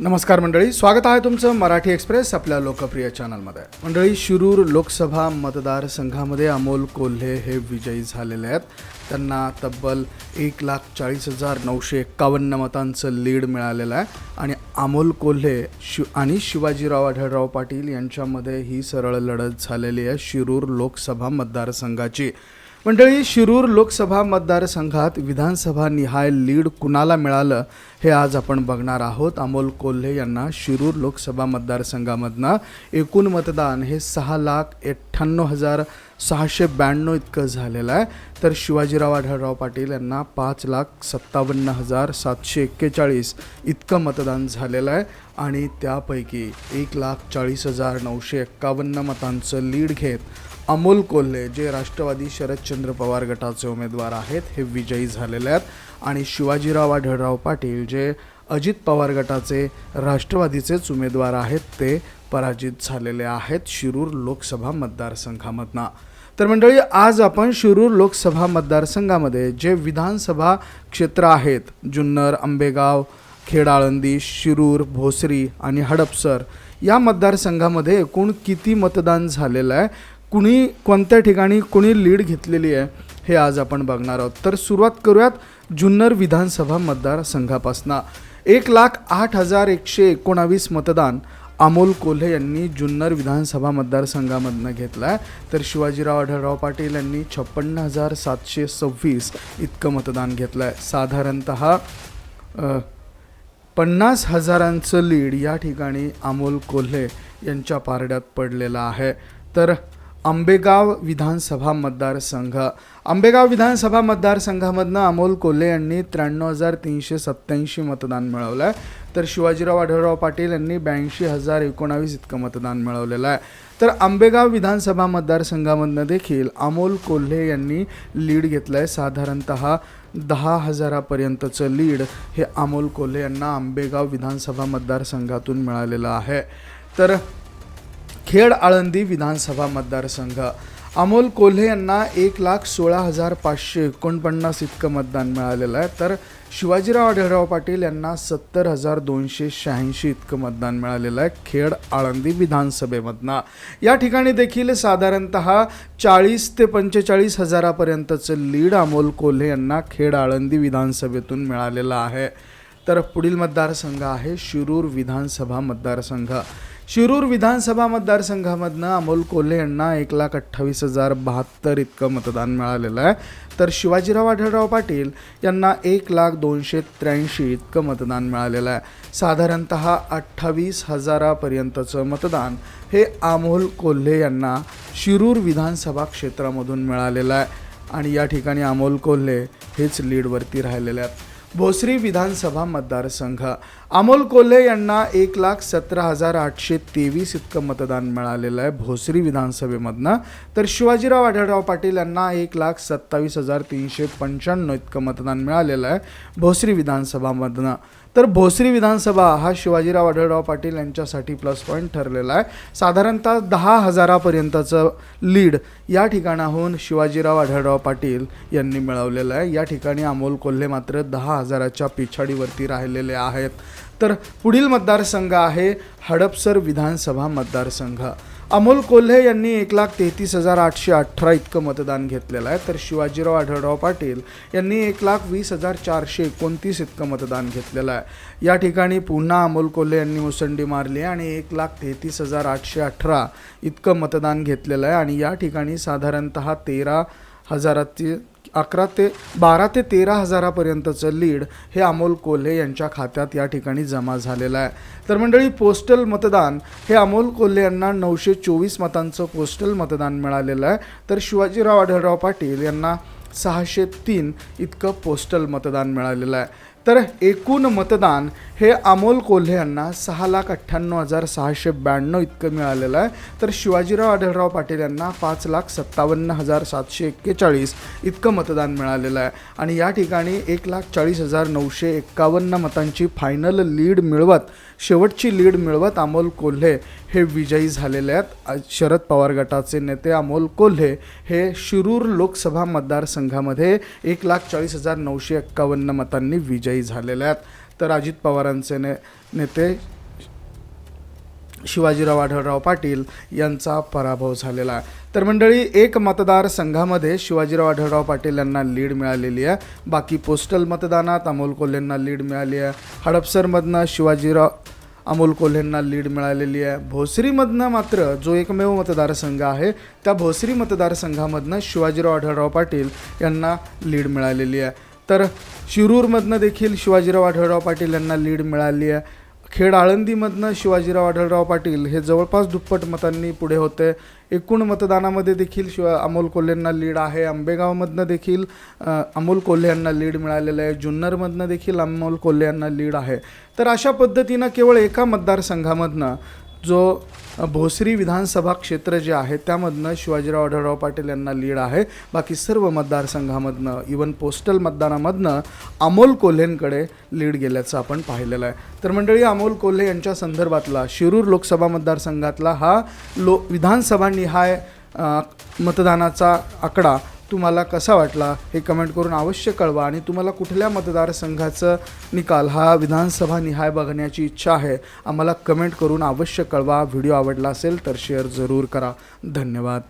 नमस्कार मंडळी स्वागत आहे तुमचं मराठी एक्सप्रेस आपल्या लोकप्रिय चॅनलमध्ये. मंडळी शिरूर लोकसभा मतदारसंघामध्ये अमोल कोल्हे हे विजयी झालेले आहेत. त्यांना तब्बल एक लाख चाळीस हजार नऊशे एक्कावन्न मतांचं लीड मिळालेलं आहे. आणि अमोल कोल्हे शि आणि शिवाजीराव आढळराव पाटील यांच्यामध्ये ही सरळ लढत झालेली आहे शिरूर लोकसभा मतदारसंघाची. मंडळी शिरूर लोकसभा मतदारसंघात विधानसभा निहाय लीड कुणाला मिळालं? हे आज आपण बघणार आहोत. अमोल कोल्हे यांना शिरूर लोकसभा मतदारसंघामधनं एकूण मतदान हे सहा लाख अठ्ठ्याण्णव हजार सहाशे ब्याण्णव इतकं झालेलं आहे. तर शिवाजीराव आढळराव पाटील यांना पाच लाख सत्तावन्न हजार सातशे एक्केचाळीस इतकं मतदान झालेलं आहे आणि त्यापैकी एक लाख चाळीस हजार नऊशे एक्कावन्न मतांचं लीड घेत अमोल कोल्हे जे राष्ट्रवादी शरदचंद्र पवार गटाचे उमेदवार आहेत हे विजयी झालेले आहेत. आणि शिवाजीराव आढळराव पाटील जे अजित पवार गटाचे राष्ट्रवादीचेच उमेदवार आहेत ते पराजित झालेले आहेत शिरूर लोकसभा मतदारसंघामधनं. तर मंडळी आज आपण शिरूर लोकसभा मतदारसंघामध्ये जे विधानसभा क्षेत्र आहेत जुन्नर आंबेगाव खेडाळंदी शिरूर भोसरी आणि हडपसर या मतदारसंघामध्ये एकूण किती मतदान झालेलं आहे? कुणी कोणत्या ठिकाणी कुणी लीड घेतलेली आहे? हे आज आपण बघणार आहोत. तर सुरुवात करूयात जुन्नर विधानसभा मतदारसंघापासनं. एक लाख आठ हजार एकशे एकोणावीस मतदान अमोल कोल्हे यांनी जुन्नर विधानसभा मतदारसंघामधनं घेतलं आहे तर शिवाजीराव आढळराव पाटील यांनी छप्पन्न हजार सातशे सव्वीस इतकं मतदान घेतलं आहे साधारणतः पन्नास हजारांचं लीड या ठिकाणी अमोल कोल्हे यांच्या पारड्यात पडलेलं आहे. तर आंबेगाव विधानसभा मतदारसंघ. आंबेगाव विधानसभा मतदारसंघामधनं अमोल कोल्हे यांनी त्र्याण्णव हजार तीनशे सत्त्याऐंशी मतदान मिळवलं आहे तर शिवाजीराव आढळराव पाटील यांनी ब्याऐंशी हजार एकोणावीस इतकं मतदान मिळवलेलं आहे. तर आंबेगाव विधानसभा मतदारसंघामधनं देखील अमोल कोल्हे यांनी लीड घेतलं आहे साधारणतः दहा हजारापर्यंतचं लीड हे अमोल कोल्हे यांना आंबेगाव विधानसभा मतदारसंघातून मिळालेलं आहे. तर खेड आळंदी विधानसभा मतदारसंघ. अमोल कोल्हे यांना एक लाख सोळा हजार पाचशे एकोणपन्नास इतकं मतदान मिळालेलं आहे. तर शिवाजीराव आढळराव पाटील यांना सत्तर हजार दोनशे शहाऐंशी इतकं मतदान मिळालेलं आहे खेड आळंदी विधानसभेमधनं. या ठिकाणी देखील साधारणतः चाळीस ते पंचेचाळीस हजारापर्यंतचं लीड अमोल कोल्हे यांना खेड आळंदी विधानसभेतून मिळालेलं आहे. तर पुढील मतदारसंघ आहे शिरूर विधानसभा मतदारसंघ. शिरूर विधानसभा मतदारसंघामधनं अमोल कोल्हे यांना एक लाख अठ्ठावीस हजार बहात्तर इतकं मतदान मिळालेलं आहे. तर शिवाजीराव आढळराव पाटील यांना एक लाख दोनशे त्र्याऐंशी इतकं मतदान मिळालेलं आहे. साधारणत अठ्ठावीस हजारापर्यंतचं मतदान हे अमोल कोल्हे यांना शिरूर विधानसभा क्षेत्रामधून मिळालेलं आहे. आणि या ठिकाणी अमोल कोल्हे हेच लीडवरती राहिलेले आहेत. भोसरी विधानसभा मतदारसंघ. अमोल कोल्हे यांना एक लाख सतरा हजार आठशे तेवीस इतकं मतदान मिळालेलं आहे भोसरी विधानसभेमधनं. तर शिवाजीराव आढळराव पाटील यांना एक लाख सत्तावीस हजार तीनशे पंच्याण्णव इतकं मतदान मिळालेलं आहे भोसरी विधानसभामधनं तर भोसरी विधानसभा हा शिवाजीराव आढळराव पाटील यांच्यासाठी प्लस पॉईंट ठरलेला आहे. साधारणतः दहा हजारापर्यंतचं लीड या ठिकाणाहून शिवाजीराव आढळराव पाटील यांनी मिळवलेलं आहे. या ठिकाणी अमोल कोल्हे मात्र दहा हजाराच्या पिछाडीवरती राहिलेले आहेत. तर पुढील मतदारसंघ आहे हडपसर विधानसभा मतदारसंघ. अमोल कोल्हे यांनी एक लाख तेहतीस हजार आठशे अठरा इतकं मतदान घेतलेलं आहे. तर शिवाजीराव आढळराव पाटील यांनी एक लाख वीस हजार चारशे एकोणतीस इतकं मतदान घेतलेलं आहे. या ठिकाणी पुन्हा अमोल कोल्हे यांनी मुसंडी मारली आहे आणि एक लाख तेहतीस हजार आठशे अठरा इतकं मतदान घेतलेलं आहे. आणि या ठिकाणी साधारणतः तेरा हजाराची अकरा ते बारा ते तेरा हजारापर्यंतचं लीड हे अमोल कोल्हे यांच्या खात्यात या ठिकाणी जमा झालेलं आहे. तर मंडळी पोस्टल मतदान हे अमोल कोल्हे यांना नऊशे चोवीस मतांचं पोस्टल मतदान मिळालेलं आहे. तर शिवाजीराव आढळराव पाटील यांना सहाशे तीन इतकं पोस्टल मतदान मिळालेलं आहे. तर एकूण मतदान हे अमोल कोल्हे यांना सहा लाख अठ्ठ्याण्णव हजार सहाशे ब्याण्णव इतकं मिळालेलं आहे. तर शिवाजीराव आढळराव पाटील यांना पाच लाख सत्तावन्न हजार सातशे एक्केचाळीस इतकं मतदान मिळालेलं आहे. आणि या ठिकाणी एक लाख चाळीस हजार नऊशे एक्कावन्न मतांची फायनल लीड मिळवत शेवटची लीड मिळवत अमोल कोल्हे हे विजयी झालेले आहेत. शरद पवार गटाचे नेते अमोल कोल्हे हे शिरूर लोकसभा मतदारसंघामध्ये एक लाख चाळीस हजार नऊशे एक्कावन्न मतांनी विजयी झालेले आहेत. तर अजित पवारांचे ने नेते शिवाजीराव आढळराव पाटील यांचा पराभव झालेला आहे. तर मंडळी एक मतदारसंघामध्ये शिवाजीराव आढळराव पाटील यांना लीड मिळालेली आहे. बाकी पोस्टल मतदानात अमोल कोल्हेंना लीड मिळाली आहे. हडपसरमधनं शिवाजीराव अमोल कोल्हेंना लीड मिळालेली आहे. भोसरीमधनं मात्र जो एकमेव मतदारसंघ आहे त्या भोसरी मतदारसंघामधनं शिवाजीराव आढळराव पाटील यांना लीड मिळालेली आहे. तर शिरूरमधनं देखील शिवाजीराव आढळराव पाटील यांना लीड मिळाली आहे. खेड आळंदीमधनं शिवाजीराव आढळराव पाटील हे जवळपास दुप्पट मतांनी पुढे होते. एकूण मतदानामध्ये देखील शिवा अमोल कोल्हेंना लीड आहे. आंबेगावमधनं देखील अमोल कोल्हे यांना लीड मिळालेलं आहे. जुन्नरमधनं देखील अमोल कोल्हे यांना लीड आहे. तर अशा पद्धतीनं केवळ एका मतदारसंघामधनं जो भोसरी विधानसभा क्षेत्र जे आहे त्यामधनं शिवाजीराव आढळराव पाटील यांना लीड आहे. बाकी सर्व मतदारसंघामधनं इवन पोस्टल मतदानामधनं अमोल कोल्हेंकडे लीड गेल्याचं आपण पाहिलेलं आहे. तर मंडळी अमोल कोल्हे यांच्या संदर्भातला शिरूर लोकसभा मतदारसंघातला हा लो विधानसभा निहाय मतदानाचा आकडा तुम्हाला कसा वाटला हे कमेंट करून अवश्य कळवा आणि तुम्हाला कुठल्या मतदारसंघाचं निकाल हा विधानसभा निहाय बघण्याची इच्छा आहे आम्हाला कमेंट करून अवश्य कळवा. व्हिडिओ आवडला असेल तर शेअर जरूर करा. धन्यवाद.